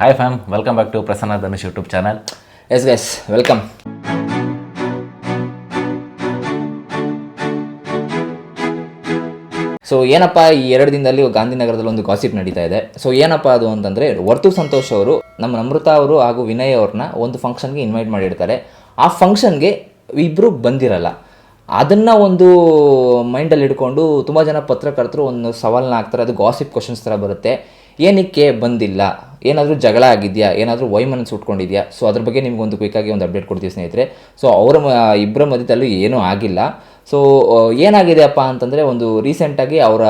Hi fam welcome back to Prasanna Dhanush YouTube channel yes guys welcome so ಏನಪ್ಪ ಈ ಎರಡು ದಿನದಲ್ಲಿ ಗಾಂಧಿನಗರದಲ್ಲಿ ಒಂದು ಗಾಸಿಪ್ ನಡೀತಾ ಇದೆ? ಸೊ ಏನಪ್ಪ ಅದು ಅಂತಂದರೆ ವರ್ತು ಸಂತೋಷ್ ಅವರು ನಮ್ಮ ನಮೃತ ಅವರು ಹಾಗೂ ವಿನಯ್ ಅವ್ರನ್ನ ಒಂದು ಫಂಕ್ಷನ್ಗೆ ಇನ್ವೈಟ್ ಮಾಡಿರ್ತಾರೆ. ಆ ಫಂಕ್ಷನ್ಗೆ ಇಬ್ಬರು ಬಂದಿರಲ್ಲ. ಅದನ್ನು ಒಂದು ಮೈಂಡಲ್ಲಿ ಇಟ್ಕೊಂಡು ತುಂಬ ಜನ ಪತ್ರಕರ್ತರು ಒಂದು ಸವಾಲನ್ನ ಹಾಕ್ತಾರೆ. ಅದು ಗಾಸಿಪ್ ಕ್ವಶನ್ಸ್ ಥರ ಬರುತ್ತೆ. ಏನಕ್ಕೆ ಬಂದಿಲ್ಲ? ಏನಾದರೂ ಜಗಳ ಆಗಿದೆಯಾ? ಏನಾದರೂ ವೈಮನ್ ಸುಟ್ಕೊಂಡಿದ್ಯಾ ಸೊ ಅದ್ರ ಬಗ್ಗೆ ನಿಮ್ಗೊಂದು ಕ್ವಿಕ್ಕಾಗಿ ಒಂದು ಅಪ್ಡೇಟ್ ಕೊಡ್ತೀವಿ ಸ್ನೇಹಿತರೆ. ಸೊ ಅವರ ಮ- ಇಬ್ಬರ ಮಧ್ಯದಲ್ಲೂ ಏನೂ ಆಗಿಲ್ಲ. ಸೊ ಏನಾಗಿದೆಯಪ್ಪ ಅಂತಂದರೆ ಒಂದು ರೀಸೆಂಟಾಗಿ ಅವರ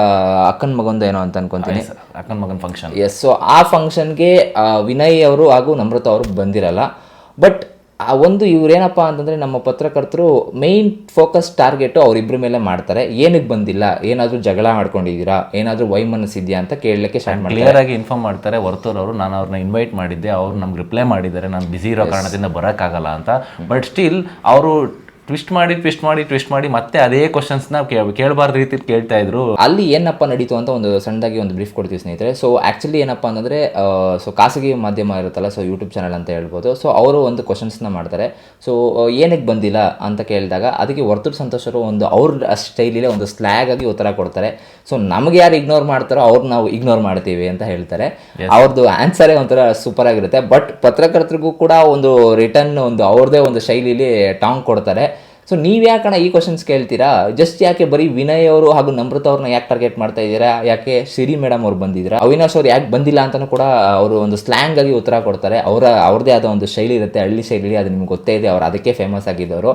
ಅಕ್ಕನ ಮಗಂದು ಏನೋ ಅಂತ ಅನ್ಕೊಂತೀನಿ. ಅಕ್ಕನ ಮಗನ ಫಂಕ್ಷನ್ ಎಸ್ ಸೊ ಆ ಫಂಕ್ಷನ್ಗೆ ವಿನಯ್ ಅವರು ಹಾಗೂ ನಮ್ರತಾ ಅವರು ಬಂದಿರಲ್ಲ. ಬಟ್ ಆ ಒಂದು ಇವರೇನಪ್ಪ ಅಂತಂದರೆ ನಮ್ಮ ಪತ್ರಕರ್ತರು ಮೇಯ್ನ್ ಫೋಕಸ್ ಟಾರ್ಗೆಟು ಅವರಿಬ್ಬರ ಮೇಲೆ ಮಾಡ್ತಾರೆ. ಏನಕ್ಕೆ ಬಂದಿಲ್ಲ? ಏನಾದರೂ ಜಗಳ ಮಾಡ್ಕೊಂಡಿದ್ದೀರಾ? ಏನಾದರೂ ವೈಮನಸ್ಸಿದ್ಯಾ ಅಂತ ಕೇಳಲಿಕ್ಕೆ ಸ್ಟಾರ್ಟ್ ಮಾಡಿ ಕ್ಲಿಯರ್ ಆಗಿ ಇನ್ಫಾರ್ಮ್ ಮಾಡ್ತಾರೆ. ವರ್ತೂರ್ ಅವರು ನಾನು ಅವ್ರನ್ನ ಇನ್ವೈಟ್ ಮಾಡಿದ್ದೆ ಅವ್ರು ನಮ್ಗೆ ರಿಪ್ಲೈ ಮಾಡಿದ್ದಾರೆ. ನಾನು ಬಿಸಿ ಇರೋ ಕಾರಣದಿಂದ ಬರೋಕ್ಕಾಗಲ್ಲ ಅಂತ. ಬಟ್ ಸ್ಟಿಲ್ ಅವರು ಟ್ವಿಸ್ಟ್ ಮಾಡಿ ಟ್ವಿಸ್ಟ್ ಮಾಡಿ ಟ್ವಿಸ್ಟ್ ಮಾಡಿ ಮತ್ತೆ ಅದೇ ಕ್ವಶನ್ಸ್ನ ಕೇಳಬಾರ್ದ ರೀತಿ ಕೇಳ್ತಾ ಇದ್ರು. ಅಲ್ಲಿ ಏನಪ್ಪ ನಡೀತು ಅಂತ ಒಂದು ಸಣ್ಣದಾಗಿ ಒಂದು ಬ್ರೀಫ್ ಕೊಡ್ತೀವಿ ಸ್ನೇಹಿತರೆ. ಸೊ ಆ್ಯಕ್ಚುಲಿ ಏನಪ್ಪ ಅಂದ್ರೆ ಸೊ ಖಾಸಗಿ ಮಾಧ್ಯಮ ಇರುತ್ತಲ್ಲ ಸೊ ಯೂಟ್ಯೂಬ್ ಚಾನಲ್ ಅಂತ ಹೇಳ್ಬೋದು. ಸೊ ಅವರು ಒಂದು ಕ್ವಶನ್ಸ್ನ ಮಾಡ್ತಾರೆ. ಸೊ ಏನಕ್ಕೆ ಬಂದಿಲ್ಲ ಅಂತ ಕೇಳಿದಾಗ ಅದಕ್ಕೆ ವರ್ತೂರ್ ಸಂತೋಷರು ಒಂದು ಅವ್ರ ಸ್ಟೈಲಿಲೇ ಒಂದು ಸ್ಲ್ಯಾಗ್ ಆಗಿ ಉತ್ತರ ಕೊಡ್ತಾರೆ. ಸೊ ನಮಗೆ ಯಾರು ಇಗ್ನೋರ್ ಮಾಡ್ತಾರೋ ಅವ್ರು ನಾವು ಇಗ್ನೋರ್ ಮಾಡ್ತೀವಿ ಅಂತ ಹೇಳ್ತಾರೆ. ಅವ್ರದ್ದು ಆನ್ಸರೇ ಒಂಥರ ಸೂಪರ್ ಆಗಿರುತ್ತೆ. ಬಟ್ ಪತ್ರಕರ್ತರಿಗೂ ಕೂಡ ಒಂದು ರಿಟರ್ನ್ ಒಂದು ಅವ್ರದೇ ಒಂದು ಶೈಲಿಲಿ ಟಾಂಗ್ ಕೊಡ್ತಾರೆ. ಸೊ ನೀವು ಯಾಕಣ ಈ ಕ್ವಶನ್ಸ್ ಕೇಳ್ತೀರಾ? ಜಸ್ಟ್ ಯಾಕೆ ಬರೀ ವಿನಯ್ ಅವರು ಹಾಗೂ ನಮ್ರತ ಅವ್ರನ್ನ ಯಾಕೆ ಟಾರ್ಗೆಟ್ ಮಾಡ್ತಾ ಇದ್ದೀರಾ? ಯಾಕೆ ಸಿರಿ ಮೇಡಮ್ ಅವ್ರು ಬಂದಿದ್ದೀರಾ? ಅವಿನಾಶ್ ಅವ್ರು ಯಾಕೆ ಬಂದಿಲ್ಲ ಅಂತಲೂ ಕೂಡ ಅವರು ಒಂದು ಸ್ಲ್ಯಾಂಗ್ ಆಗಿ ಉತ್ತರ ಕೊಡ್ತಾರೆ. ಅವರ ಅವ್ರದೇ ಆದ ಒಂದು ಶೈಲಿ ಇರುತ್ತೆ. ಹಳ್ಳಿ ಶೈಲಿ ಅದು ನಿಮ್ಗೆ ಗೊತ್ತೇ ಇದೆ. ಅವ್ರು ಅದಕ್ಕೆ ಫೇಮಸ್ ಆಗಿದ್ದವರು.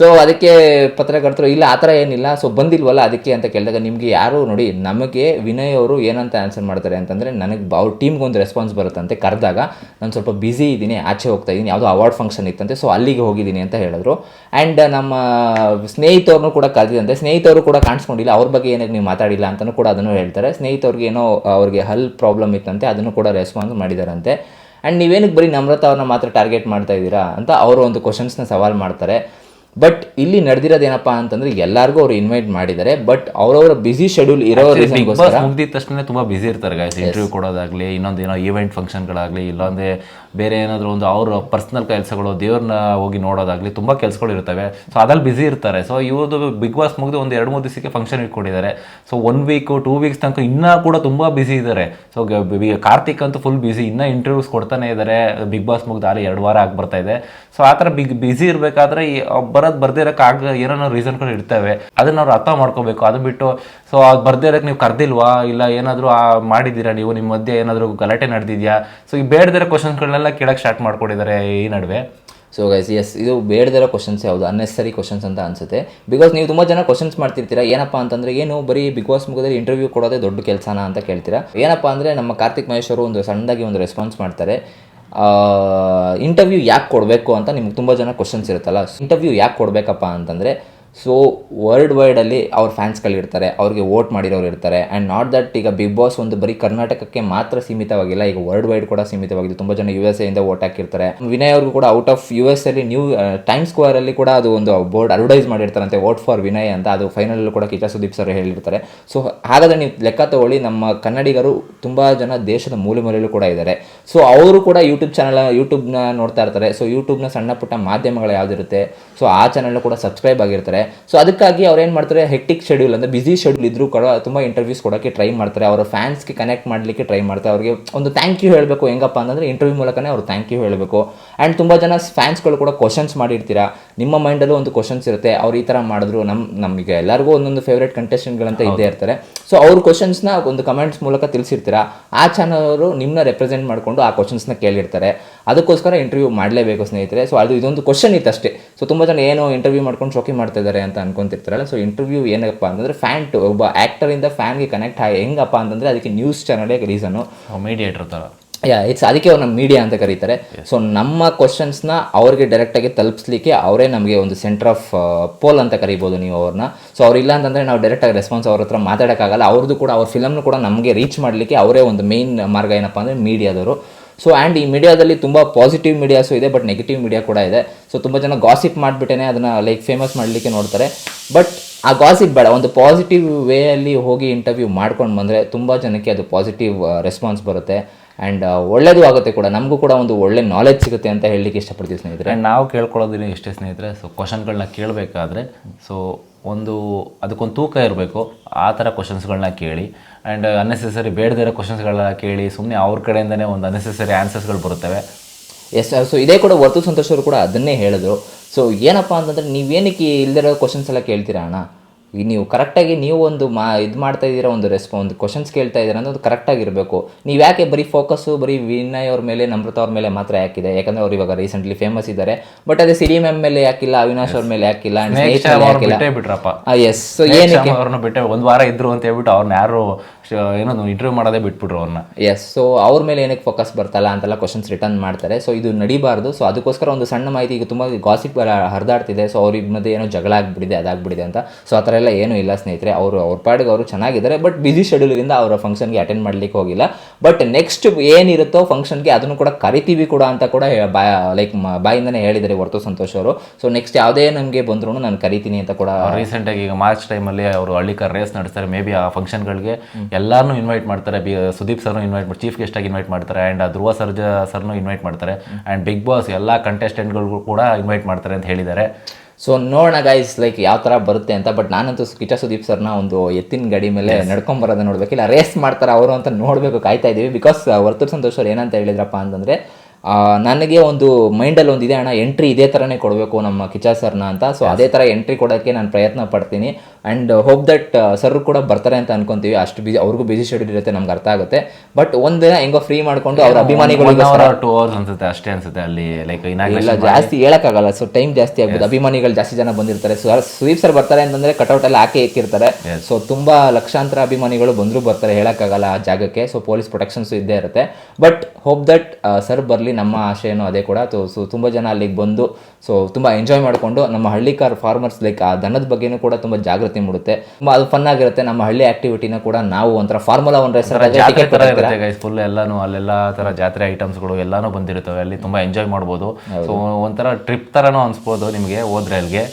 ಸೊ ಅದಕ್ಕೆ ಪತ್ರಕರ್ತರು, ಇಲ್ಲ, ಆ ಥರ ಏನಿಲ್ಲ. ಸೊ ಬಂದಿಲ್ವಲ್ಲ ಅದಕ್ಕೆ ಅಂತ ಕೇಳಿದಾಗ ನಿಮಗೆ ಯಾರು ನೋಡಿ, ನಮಗೆ ವಿನಯ್ ಅವರು ಏನಂತ ಆನ್ಸರ್ ಮಾಡ್ತಾರೆ ಅಂತಂದರೆ, ನನಗೆ ಅವ್ರ ಟೀಮ್ಗೆ ಒಂದು ರೆಸ್ಪಾನ್ಸ್ ಬರುತ್ತಂತೆ ಕರೆದಾಗ, ನಾನು ಸ್ವಲ್ಪ ಬ್ಯುಸಿ ಇದ್ದೀನಿ, ಆಚೆ ಹೋಗ್ತಾ ಇದ್ದೀನಿ, ಯಾವುದೋ ಅವಾರ್ಡ್ ಫಂಕ್ಷನ್ ಇತ್ತಂತೆ ಸೊ ಅಲ್ಲಿಗೆ ಹೋಗಿದ್ದೀನಿ ಅಂತ ಹೇಳಿದ್ರು. ಆ್ಯಂಡ್ ನಮ್ಮ ಸ್ನೇಹಿತವ್ರನ್ನೂ ಕೂಡ ಕರೆದಿದಂತೆ ಸ್ನೇಹಿತರು ಕೂಡ ಕಾಣಿಸ್ಕೊಂಡಿಲ್ಲ, ಅವ್ರ ಬಗ್ಗೆ ಏನಕ್ಕೆ ನೀವು ಮಾತಾಡಿಲ್ಲ ಅಂತಲೂ ಕೂಡ ಅದನ್ನು ಹೇಳ್ತಾರೆ. ಸ್ನೇಹಿತವ್ರಿಗೆ ಏನೋ, ಅವ್ರಿಗೆ ಹಲ್ ಪ್ರಾಬ್ಲಮ್ ಇತ್ತಂತೆ, ಅದನ್ನು ಕೂಡ ರೆಸ್ಪಾನ್ಸ್ ಮಾಡಿದಾರಂತೆ. ಆ್ಯಂಡ್ ನೀವೇನಕ್ಕೆ ಬರೀ ನಮ್ರತ ಅವ್ರನ್ನ ಮಾತ್ರ ಟಾರ್ಗೆಟ್ ಮಾಡ್ತಾ ಇದ್ದೀರಾ? ಅಂತ ಅವರು ಒಂದು ಕ್ವಶನ್ಸ್ನ ಸವಾಲ್ ಮಾಡ್ತಾರೆ. ಬಟ್ ಇಲ್ಲಿ ನಡೆದಿರೋದೇನಪ್ಪ ಅಂತಂದ್ರೆ ಎಲ್ಲರಿಗೂ ಅವ್ರು ಇನ್ವೈಟ್ ಮಾಡಿದ್ದಾರೆ. ಬಟ್ ಅವರವರ ಬಿಸಿ ಶೆಡ್ಯೂಲ್ ಇರೋ ಮುಗಿದ ಮುಗ್ದಿದ ತಕ್ಷಣ ತುಂಬಾ ಬಿಸಿ ಇರ್ತಾರೆ ಗಾಯ್ಸ್ ಇಂಟರ್ವ್ಯೂ ಕೊಡೋದಾಗ್ಲಿ ಇನ್ನೊಂದು ಏನೋ ಈವೆಂಟ್ ಫಂಕ್ಷನ್ಗಳಾಗಲಿ ಇಲ್ಲಾಂದ್ರೆ ಬೇರೆ ಏನಾದರೂ ಒಂದು ಅವ್ರ ಪರ್ಸನಲ್ ಕೆಲಸಗಳು ದೇವ್ರನ್ನ ಹೋಗಿ ನೋಡೋದಾಗ್ಲಿ ತುಂಬಾ ಕೆಲಸಗಳು ಇರ್ತವೆ ಸೊ ಅದ್ರಲ್ಲಿ ಬಿಸಿ ಇರ್ತಾರೆ. ಸೊ ಇವ್ರದ್ದು ಬಿಗ್ ಬಾಸ್ ಮುಗಿದು ಒಂದು ಎರಡು ಮೂರು ದಿವಸಕ್ಕೆ ಫಂಕ್ಷನ್ ಇಟ್ಕೊಂಡಿದ್ದಾರೆ. So one week two weeks ತನಕ ಇನ್ನೂ ಕೂಡ ತುಂಬಾ ಬಿಸಿ ಇದ್ದಾರೆ. ಸೊ ಕಾರ್ತಿಕ್ ಅಂತೂ ಫುಲ್ ಬಿಸಿ ಇನ್ನೂ ಇಂಟರ್ವ್ಯೂಸ್ ಕೊಡ್ತಾನೆ ಇದ್ದಾರೆ. ಬಿಗ್ ಬಾಸ್ ಮುಗಿದು ಅಲ್ಲಿ ಎರಡು ವಾರ ಆಗಿ ಬರ್ತಾ ಇದೆ. ಸೊ ಆ ಥರ ಬಿಗ್ ಬಿಸಿ ಇರಬೇಕಾದ್ರೆ ಬರೋದು ಬರ್ದೇ ಇರೋಕೆ ಆಗ ಏನೋ ರೀಸನ್ಗಳು ಇರ್ತವೆ. ಅದನ್ನ ಅವ್ರು ಅರ್ಥ ಮಾಡ್ಕೋಬೇಕು. ಅದು ಬಿಟ್ಟು ಸೊ ಅದು ಬರ್ದೇ ಇರೋಕ್ಕೆ ನೀವು ಕರ್ದಿಲ್ವಾ? ಇಲ್ಲ ಏನಾದರೂ ಮಾಡಿದ್ದೀರಾ ನೀವು? ನಿಮ್ಮ ಮಧ್ಯೆ ಏನಾದರೂ ಗಲಾಟೆ ನಡೆದಿದೆಯಾ? ಸೊ ಈ ಬೇಡದಿರೋ ಕ್ವಶನ್ಸ್ಗಳನ್ನೆಲ್ಲ ಕೇಳೋಕೆ ಸ್ಟಾರ್ಟ್ ಮಾಡ್ಕೊಂಡಿದ್ದಾರೆ ಈ ನಡುವೆ. ಸೊ ಗೈಸ್ ಎಸ್ ಇದು ಬೇಡದಿರೋ ಕ್ವಶನ್ಸ್ ಯಾವುದು? ಅನ್ನೆಸರಿ ಕ್ವಶನ್ಸ್ ಅಂತ ಅನ್ಸುತ್ತೆ. ಬಿಕಾಸ್ ನೀವು ತುಂಬ ಜನ ಕ್ವಶನ್ಸ್ ಮಾಡ್ತಿರ್ತೀರಾ, ಏನಪ್ಪ ಅಂತಂದ್ರೆ, ಏನು ಬರೀ ಬಿಗ್ ಬಾಸ್ ಮುಖದಲ್ಲಿ ಇಂಟರ್ವ್ಯೂ ಕೊಡೋದೇ ದೊಡ್ಡ ಕೆಲಸನ ಅಂತ ಕೇಳ್ತೀರಾ? ಏನಪ್ಪ ಅಂದರೆ, ನಮ್ಮ ಕಾರ್ತಿಕ್ ಮಹೇಶ್ ಅವರು ಒಂದು ಸಣ್ಣದಾಗಿ ಒಂದು ರೆಸ್ಪಾನ್ಸ್ ಮಾಡ್ತಾರೆ. ಇಂಟರ್ವ್ಯೂ ಯಾಕೆ ಕೊಡಬೇಕು ಅಂತ ನಿಮ್ಗೆ ತುಂಬ ಜನ ಕ್ವಶನ್ಸ್ ಇರುತ್ತಲ್ಲ ಇಂಟರ್ವ್ಯೂ ಯಾಕೆ ಕೊಡಬೇಕಪ್ಪ ಅಂತಂದರೆ ಸೊ ವರ್ಲ್ಡ್ ವೈಡಲ್ಲಿ ಅವ್ರ ಫ್ಯಾನ್ಸ್ಗಳಿರ್ತಾರೆ ಅವ್ರಿಗೆ ವೋಟ್ ಮಾಡಿರೋರು ಇರ್ತಾರೆ. ಆ್ಯಂಡ್ ನಾಟ್ ದಟ್ ಈಗ ಬಿಗ್ ಬಾಸ್ ಒಂದು ಬರೀ ಕರ್ನಾಟಕಕ್ಕೆ ಮಾತ್ರ ಸೀಮಿತವಾಗಿಲ್ಲ, ಈಗ ವರ್ಲ್ಡ್ ವೈಡ್ ಕೂಡ ಸೀಮಿತವಾಗಿದೆ. ತುಂಬ ಜನ ಯು ಎಸ್ ಎಯಿಂದ ವೋಟ್ ಹಾಕಿರ್ತಾರೆ. ವಿನಯ್ ಅವ್ರಿಗೂ ಕೂಡ ಔಟ್ ಆಫ್ ಯು ಎಸ್ ಅಲ್ಲಿ ನ್ಯೂ ಟೈಮ್ ಸ್ಕ್ವೇರಲ್ಲಿ ಕೂಡ ಅದು ಒಂದು ಬೋರ್ಡ್ ಅಡ್ವರ್ಟೈಸ್ ಮಾಡಿರ್ತಾರಂತೆ ವೋಟ್ ಫಾರ್ ವಿನಯ್ ಅಂತ. ಅದು ಫೈನಲ್ ಕೂಡ ಕಿಚಾ ಸುದೀಪ್ ಸರ್ ಹೇಳಿರ್ತಾರೆ. ಸೊ ಹಾಗಾದ್ರೆ ನೀವು ಲೆಕ್ಕ ತಗೊಳ್ಳಿ, ನಮ್ಮ ಕನ್ನಡಿಗರು ತುಂಬ ಜನ ದೇಶದ ಮೂಲೆ ಮೂಲೆಯಲ್ಲೂ ಕೂಡ ಇದ್ದಾರೆ. ಸೊ ಅವರು ಕೂಡ ಯೂಟ್ಯೂಬ್ ಚಾನಲ್ ಯೂಟ್ಯೂಬ್ನ ನೋಡ್ತಾ ಇರ್ತಾರೆ. ಸೊ ಯೂಟ್ಯೂಬ್ನ ಸಣ್ಣ ಪುಟ್ಟ ಮಾಧ್ಯಮಗಳು ಯಾವ್ದಿರುತ್ತೆ? ಸೊ ಆ ಚಾನಲ್ ಕೂಡ ಸಬ್ಸ್ಕ್ರೈಬ್ ಆಗಿರ್ತಾರೆ. ಸೊ ಅದಕ್ಕಾಗಿ ಅವ್ರು ಏನು ಮಾಡ್ತಾರೆ ಹೆಕ್ಟಿಕ್ ಶೆಡ್ಯೂಲ್ ಅಂದರೆ ಬಿಸಿ ಶೆಡ್ಯೂಲ್ ಇದ್ರೂ ಕೂಡ ತುಂಬ ಇಂಟರ್ವ್ಯೂಸ್ ಕೊಡೋಕ್ಕೆ ಟ್ರೈ ಮಾಡ್ತಾರೆ. ಅವರ ಫ್ಯಾನ್ಸ್ಗೆ ಕನೆಕ್ಟ್ ಮಾಡಲಿಕ್ಕೆ ಟ್ರೈ ಮಾಡ್ತಾರೆ. ಅವ್ರಿಗೆ ಒಂದು ಥ್ಯಾಂಕ್ ಯು ಹೇಳಬೇಕು ಹೆಂಗಪ್ಪ ಅಂತಂದರೆ ಇಂಟರ್ವ್ಯೂ ಮೂಲಕನೇ ಅವ್ರು ಥ್ಯಾಂಕ್ ಯು ಹೇಳಬೇಕು. ಆ್ಯಂಡ್ ತುಂಬ ಜನ ಫ್ಯಾನ್ಸ್ಗಳು ಕೂಡ ಕ್ವಶನ್ಸ್ ಮಾಡಿರ್ತೀರಾ? ನಿಮ್ಮ ಮೈಂಡಲ್ಲೂ ಒಂದು ಕ್ವಶನ್ಸ್ ಇರುತ್ತೆ. ಅವ್ರು ಈ ಥರ ಮಾಡಿದ್ರು ನಮ್ಮ ನಮಗೆ ಎಲ್ಲರಿಗೂ ಒಂದೊಂದು ಫೇವ್ರೇಟ್ ಕಂಟೆಸ್ಟೆಂಟ್ಗಳಂತ ಇದ್ದೇ ಇರ್ತಾರೆ. ಸೊ ಅವ್ರ ಕ್ವಶನ್ಸ್ನ ಒಂದು ಕಮೆಂಟ್ಸ್ ಮೂಲಕ ತಿಳಿಸಿರ್ತೀರಾ? ಆ ಚಾನಲ್ ಅವರು ನಿಮ್ಮನ್ನ ರೆಪ್ರೆಸೆಂಟ್ ಮಾಡಿಕೊಂಡು ಆ ಕ್ವಶನ್ಸ್ನ ಕೇಳಿರ್ತಾರೆ. ಅದಕ್ಕೋಸ್ಕರ ಇಂಟರ್ವ್ಯೂ ಮಾಡಲೇಬೇಕು ಸ್ನೇಹಿತರೆ. ಸೊ ಅದು ಇದೊಂದು ಕ್ವಶನ್ ಇತ್ತು ಅಷ್ಟೇ. ಸೊ ತುಂಬ ಜನ ಏನೋ ಇಂಟರ್ವ್ಯೂ ಮಾಡ್ಕೊಂಡು ಶೋಕಿ ಮಾಡ್ತಾ ಇದ್ದಾರೆ ಅಂತ ಅನ್ಕೊಂತಿರ್ತಾರಲ್ಲ. ಸೊ ಇಂಟರ್ವ್ಯೂ ಏನಪ್ಪ ಅಂತಂದರೆ ಫ್ಯಾನ್ ಟು ಒಬ್ಬ ಆ್ಯಕ್ಟರಿಂದ ಫ್ಯಾನ್ಗೆ ಕನೆಕ್ಟ್ ಆಗಿ ಹೆಂಗಪ್ಪ ಅಂತಂದರೆ ಅದಕ್ಕೆ ನ್ಯೂಸ್ ಚಾನಲೇ ರೀಸನು ಮೀಡಿಯೇಟರ್ ಥರ ಯಾ ಇಟ್ಸ್ ಅದಕ್ಕೆ ಅವ್ರನ್ನ ಮೀಡಿಯಾ ಅಂತ ಕರೀತಾರೆ. ಸೊ ನಮ್ಮ ಕ್ವಶನ್ಸ್ನ ಅವ್ರಿಗೆ ಡೈರೆಕ್ಟಾಗಿ ತಲುಪಿಸ್ಲಿಕ್ಕೆ ಅವರೇ ನಮಗೆ ಒಂದು ಸೆಂಟರ್ ಆಫ್ ಪೋಲ್ ಅಂತ ಕರಿಬೋದು ನೀವು ಅವ್ರನ್ನ. ಸೊ ಅವ್ರಿಲ್ಲ ಅಂತಂದರೆ ನಾವು ಡೈರೆಕ್ಟಾಗಿ ರೆಸ್ಪಾನ್ಸ್ ಅವ್ರ ಹತ್ರ ಮಾತಾಡೋಕ್ಕಾಗಲ್ಲ. ಅವ್ರದ್ದು ಕೂಡ ಅವ್ರ ಫಿಲಮ್ನು ಕೂಡ ನಮಗೆ ರೀಚ್ ಮಾಡಲಿಕ್ಕೆ ಅವರೇ ಒಂದು ಮೇಯ್ನ್ ಮಾರ್ಗ ಏನಪ್ಪ ಅಂದರೆ ಮೀಡಿಯಾದವರು ಸೊ ಆ್ಯಂಡ್ ಈ ಮೀಡಿಯಾದಲ್ಲಿ ತುಂಬ ಪಾಸಿಟಿವ್ ಮೀಡಿಯಾಸು ಇದೆ ಬಟ್ ನೆಗೆಟಿವ್ ಮೀಡಿಯಾ ಕೂಡ ಇದೆ. ಸೊ ತುಂಬ ಜನ ಗಾಸಿಪ್ ಮಾಡಿಬಿಟ್ಟೇ ಅದನ್ನು ಲೈಕ್ ಫೇಮಸ್ ಮಾಡಲಿಕ್ಕೆ ನೋಡ್ತಾರೆ. ಬಟ್ ಆ ಗಾಸಿಪ್ ಬೇಡ, ಒಂದು ಪಾಸಿಟಿವ್ ವೇಯಲ್ಲಿ ಹೋಗಿ ಇಂಟರ್ವ್ಯೂ ಮಾಡ್ಕೊಂಡು ಬಂದರೆ ತುಂಬ ಜನಕ್ಕೆ ಅದು ಪಾಸಿಟಿವ್ ರೆಸ್ಪಾನ್ಸ್ ಬರುತ್ತೆ. ಆ್ಯಂಡ್ ಒಳ್ಳೇದು ಆಗುತ್ತೆ ಕೂಡ. ನಮಗೂ ಕೂಡ ಒಂದು ಒಳ್ಳೆ ನಾಲೆಜ್ ಸಿಗುತ್ತೆ ಅಂತ ಹೇಳಲಿಕ್ಕೆ ಇಷ್ಟಪಡ್ತೀವಿ ಸ್ನೇಹಿತರೆ. ನಾವು ಕೇಳ್ಕೊಳ್ಳೋದಿಲ್ಲ ಇಷ್ಟೇ ಸ್ನೇಹಿತರೆ ಸೊ ಕ್ವಶನ್ಗಳನ್ನ ಕೇಳಬೇಕಾದ್ರೆ ಸೊ ಒಂದು ಅದಕ್ಕೊಂದು ತೂಕ ಇರಬೇಕು. ಆ ಥರ ಕ್ವಶನ್ಸ್ಗಳನ್ನ ಕೇಳಿ. ಆ್ಯಂಡ್ ಅನ್ನೆಸೆಸರಿ ಬೇಡದೇ ಇರೋ ಕ್ವಶನ್ಸ್ಗಳನ್ನ ಕೇಳಿ ಸುಮ್ಮನೆ ಅವ್ರ ಕಡೆಯಿಂದನೇ ಒಂದು ಅನ್ನೆಸೆಸರಿ ಆನ್ಸರ್ಸ್ಗಳು ಬರುತ್ತವೆ. ಎಸ್ ಸೊ ಇದೇ ಕೂಡ ವರ್ತು ಸಂತೋಷವರು ಕೂಡ ಅದನ್ನೇ ಹೇಳಿದ್ರು. ಸೊ ಏನಪ್ಪ ಅಂತಂದರೆ ನೀವೇನಕ್ಕೆ ಇಲ್ದಿರೋ ಕ್ವಶನ್ಸ್ ಎಲ್ಲ ಕೇಳ್ತೀರಾ ಅಣ್ಣ? ಈಗ ನೀವು ಕರೆಕ್ಟಾಗಿ ನೀವು ಒಂದು ಮಾ ಇದು ಮಾಡ್ತಾ ಇದ್ದೀರಾ ಒಂದು ರೆಸ್ಪಾ ಒಂದು ಕ್ವಶನ್ಸ್ ಕೇಳ್ತಾ ಇದ್ದೀರಾ ಅನ್ನೋದು ಅದು ಕರೆಕ್ಟಾಗಿ ಇರಬೇಕು ನೀವು ಯಾಕೆ ಬರೀ ಫೋಕಸ್ಸು ಬರೀ ವಿನಯ್ ಅವ್ರ ಮೇಲೆ ನಮ್ರತ ಅವ್ರ ಮೇಲೆ ಮಾತ್ರ ಯಾಕಿದೆ? ಯಾಕಂದ್ರೆ ಅವ್ರು ಇವಾಗ ರೀಸೆಂಟ್ಲಿ ಫೇಮಸ್ ಇದ್ದಾರೆ. ಬಟ್ ಅದೇ ಸಿರಿ ಮ್ಯಾಮ್ ಮೇಲೆ ಯಾಕಿಲ್ಲ ಅವಿನಾಶ್ ಅವ್ರ ಮೇಲೆ ಯಾಕಿಲ್ಲ ಬಿಟ್ರಪ್ಪ. ಎಸ್ ಸೊ ಏನಕ್ಕೆ? ಅವ್ರನ್ನ ಬಿಟ್ಟೆ ಒಂದು ವಾರ ಇದ್ರು ಅಂತ ಹೇಳ್ಬಿಟ್ಟು ಅವ್ರನ್ನ ಯಾರು ಏನೋ ಇಂಟರ್ವ್ಯೂ ಮಾಡೋದೇ ಬಿಟ್ಬಿಟ್ರು ಅವ್ರನ್ನ ಎಸ್ ಸೊ ಅವ್ರ ಮೇಲೆ ಏನಕ್ಕೆ ಫೋಕಸ್ ಬರ್ತಲ್ಲ ಅಂತೆಲ್ಲ ಕ್ವಶನ್ಸ್ ರಿಟರ್ನ್ ಮಾಡ್ತಾರೆ. ಸೊ ಇದು ನಡಿಬಾರ್ದು. ಸೊ ಅದಕ್ಕೋಸ್ಕರ ಒಂದು ಸಣ್ಣ ಮಾಹಿತಿ ಈಗ ತುಂಬ ಗಾಸಿಪ್ ಹರಿದಾಡ್ತಿದೆ. ಸೊ ಅವ್ರಿಗೆ ಮಧ್ಯೆ ಏನೋ ಜಗಳ ಆಗ್ಬಿಡಿದೆ ಅದಾಗ್ಬಿಡಿದೆ ಅಂತ. ಸೊ ಆ ಥರ ಎಲ್ಲ ಏನೂ ಇಲ್ಲ ಸ್ನೇಹಿತರೆ. ಅವರು ಅವ್ರ ಪಾಡಿಗೆ ಅವರು ಚೆನ್ನಾಗಿದ್ದಾರೆ. ಬಟ್ ಬಿಸಿ ಶೆಡ್ಯೂಲಿಂದ ಅವರ ಫಂಕ್ಷನ್ಗೆ ಅಟೆಂಡ್ ಮಾಡ್ಲಿಕ್ಕೆ ಹೋಗಿಲ್ಲ. ಬಟ್ ನೆಕ್ಸ್ಟ್ ಏನಿರುತ್ತೋ ಫಂಕ್ಷನ್ಗೆ ಅದನ್ನು ಕೂಡ ಕರಿತೀವಿ ಕೂಡ ಅಂತ ಕೂಡ ಬಾ ಲೈಕ್ ಬಾಯಿಂದನೇ ಹೇಳಿದ್ದಾರೆ ಹೊರತು ಸಂತೋಷ್ ಅವರು. ಸೊ ನೆಕ್ಸ್ಟ್ ಯಾವುದೇ ನಮಗೆ ಬಂದ್ರು ನಾನು ಕರಿತೀನಿ ಅಂತ ಕೂಡ ರೀಸೆಂಟಾಗಿ ಈಗ ಮಾರ್ಚ್ ಟೈಮಲ್ಲಿ ಅವರು ಹಳ್ಳಿಕರ್ ರೇಸ್ ನಡೆಸ್ತಾರೆ. ಮೇ ಬಿ ಆ ಫಂಕ್ಷನ್ಗಳಿಗೆ ಎಲ್ಲರೂ ಇನ್ವೈಟ್ ಮಾಡ್ತಾರೆ. ಬಿ ಸುದೀಪ್ ಸರ್ನು ಇನ್ವೈಟ್ ಮಾಡಿ ಚೀಫ್ ಗೆಸ್ಟ್ ಆಗಿ ಇನ್ವೈಟ್ ಮಾಡ್ತಾರೆ. ಆ್ಯಂಡ್ ಧ್ರುವ ಸರ್ಜಾ ಸರ್ನು ಇನ್ವೈಟ್ ಮಾಡ್ತಾರೆ. ಆ್ಯಂಡ್ ಬಿಗ್ ಬಾಸ್ ಎಲ್ಲ ಕಂಟೆಸ್ಟೆಂಟ್ಗಳಿಗೂ ಕೂಡ ಇನ್ವೈಟ್ ಮಾಡ್ತಾರೆ ಅಂತ ಹೇಳಿದ್ದಾರೆ. ಸೊ ನೋಡೋಣ ಗೈಸ್ ಲೈಕ್ ಯಾವ ಥರ ಬರುತ್ತೆ ಅಂತ. ಬಟ್ ನಾನಂತೂ ಕಿಚ ಸುದೀಪ್ ಸರ್ನ ಒಂದು ಎತ್ತಿನ ಗಾಡಿ ಮೇಲೆ ನಡ್ಕೊಂಬರೋದನ್ನ ನೋಡಬೇಕು ಇಲ್ಲ ರೇಸ್ ಮಾಡ್ತಾರೆ ಅವರು ಅಂತ ನೋಡಬೇಕು ಕಾಯ್ತಾ ಇದ್ದೀವಿ ಬಿಕಾಸ್ ವರ್ತೂರ್ ಸಂತೋಷ್ ಅವ್ರು ಏನಂತ ಹೇಳಿದ್ರಪ್ಪ ಅಂತಂದರೆ ನನಗೆ ಒಂದು ಮೈಂಡಲ್ಲಿ ಒಂದು ಇದೆ ಅಣ್ಣ ಎಂಟ್ರಿ ಇದೇ ಥರನೇ ಕೊಡಬೇಕು ನಮ್ಮ ಕಿಚಾ ಸರ್ನ ಅಂತ. ಸೊ ಅದೇ ಥರ ಎಂಟ್ರಿ ಕೊಡೋಕ್ಕೆ ನಾನು ಪ್ರಯತ್ನ ಪಡ್ತೀನಿ. ಆ್ಯಂಡ್ ಹೋಪ್ ದಟ್ ಸರ್ ಕೂಡ ಬರ್ತಾರೆ ಅಂತ ಅನ್ಕೊಂತೀವಿ. ಅಷ್ಟು ಬಿಸಿ ಅವ್ರಿಗೂ ಬಿಸಿ ಶೆಡ್ಯೂಲ್ ಇರುತ್ತೆ ನಮ್ಗೆ ಅರ್ಥ ಆಗುತ್ತೆ. ಬಟ್ ಒಂದಿನ ಹೆಂಗೋ ಫ್ರೀ ಮಾಡ್ಕೊಂಡು ಅವ್ರ ಅಭಿಮಾನಿಗಳು ಟೂ ಅವರ್ಸ್ ಅನ್ಸುತ್ತೆ ಅಷ್ಟೇ ಅನ್ಸುತ್ತೆ ಅಲ್ಲಿ ಲೈಕ್ ಇಲ್ಲ ಜಾಸ್ತಿ ಹೇಳೋಕ್ಕಾಗಲ್ಲ. ಸೊ ಟೈಮ್ ಜಾಸ್ತಿ ಆಗ್ಬೋದು. ಅಭಿಮಾನಿಗಳು ಜಾಸ್ತಿ ಜನ ಬಂದಿರ್ತಾರೆ. ಸೊ ಸುದೀಪ್ ಸರ್ ಬರ್ತಾರೆ ಅಂತಂದ್ರೆ ಕಟೌಟ್ ಎಲ್ಲ ಹಾಕಿ ಇಕ್ಕಿರ್ತಾರೆ. ಸೊ ತುಂಬಾ ಲಕ್ಷಾಂತರ ಅಭಿಮಾನಿಗಳು ಬಂದ್ರು ಬರ್ತಾರೆ ಹೇಳೋಕ್ಕಾಗಲ್ಲ ಆ ಜಾಗಕ್ಕೆ. ಸೊ ಪೊಲೀಸ್ ಪ್ರೊಟೆಕ್ಷನ್ಸ್ ಇದ್ದೇ ಇರುತ್ತೆ. ಬಟ್ ಹೋಪ್ ದಟ್ ಸರ್ ಬರಲಿ ನಮ್ಮ ಆಶಯನೂ ಅದೇ ಕೂಡ. ಸೊ ತುಂಬಾ ಜನ ಅಲ್ಲಿಗೆ ಬಂದು ಸೊ ತುಂಬ ಎಂಜಾಯ್ ಮಾಡಿಕೊಂಡು ನಮ್ಮ ಹಳ್ಳಿಕಾರ್ ಫಾರ್ಮರ್ಸ್ ಲೈಕ್ ಆ ದನದ ಬಗ್ಗೆನೂ ಕೂಡ ತುಂಬಾ ಜಾಗೃತಿ ಮೂಡುತ್ತೆ. ತುಂಬಾ ಅದು ಫನ್ ಆಗಿರುತ್ತೆ. ನಮ್ಮ ಹಳ್ಳಿ ಆಕ್ಟಿವಿಟಿನ ಕೂಡ ನಾವು ಒಂಥರ ಫಾರ್ಮುಲಾ ಒನ್ ಜಾತ್ರೆ ಇರುತ್ತೆ ಗೈಸ್ ಫುಲ್ ಎಲ್ಲಾನು ಅಲ್ಲೆಲ್ಲ ತರ ಜಾತ್ರೆ ಐಟಮ್ಸ್ಗಳು ಎಲ್ಲಾನು ಬಂದಿರುತ್ತವೆ. ಅಲ್ಲಿ ತುಂಬಾ ಎಂಜಾಯ್ ಮಾಡ್ಬೋದು. ಸೊ ಒಂಥರ ಟ್ರಿಪ್ ಥರನೂ ಅನಿಸ್ಬೋದು ನಿಮಗೆ ಹೋದ್ರೆ ಅಲ್ಲಿಗೆ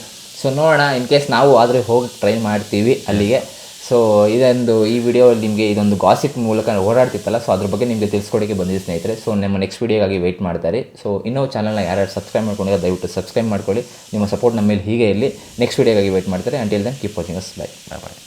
ಸೊ ನೋಡೋಣ. ಇನ್ ಕೇಸ್ ನಾವು ಆದರೆ ಹೋಗಿ ಟ್ರೈ ಮಾಡ್ತೀವಿ ಅಲ್ಲಿಗೆ. ಸೊ ಇದೊಂದು, ಈ ವಿಡಿಯೋ ನಿಮಗೆ ಇದೊಂದು ಗಾಸಿಪ್ ಮೂಲಕ ಓಡಾಡ್ತಿತ್ತಲ್ಲ ಸೊ ಅದ್ರ ಬಗ್ಗೆ ನಿಮಗೆ ತಿಳಿಸ್ಕೊಡೋಕ್ಕೆ ಬಂದಿದೆ ಸ್ನೇಹಿತರೆ. ಸೊ ನಮ್ಮ ನೆಕ್ಸ್ಟ್ ವೀಡಿಯೋಗಾಗಿ ವೆಯ್ಟ್ ಮಾಡ್ತಾರೆ. ಸೊ ಇನ್ನೂ ಚಾನಲ್ನ ಯಾರ್ಯಾರು ಸಬ್ಸ್ಕ್ರೈಬ್ ಮಾಡ್ಕೊಂಡಿಲ್ಲ ದಯವಿಟ್ಟು ಸಬ್ಸ್ಕ್ರೈಬ್ ಮಾಡ್ಕೊಳ್ಳಿ. ನಿಮ್ಮ ಸಪೋರ್ಟ್ ನಮ್ಮ ಮೇಲೆ ಹೀಗೆ ಇರಲಿ. ನೆಕ್ಸ್ಟ್ ವೀಡಿಯೋಗಾಗಿ ವೆಯ್ಟ್ ಮಾಡ್ತಾರೆ. Until then keep watching us bye bye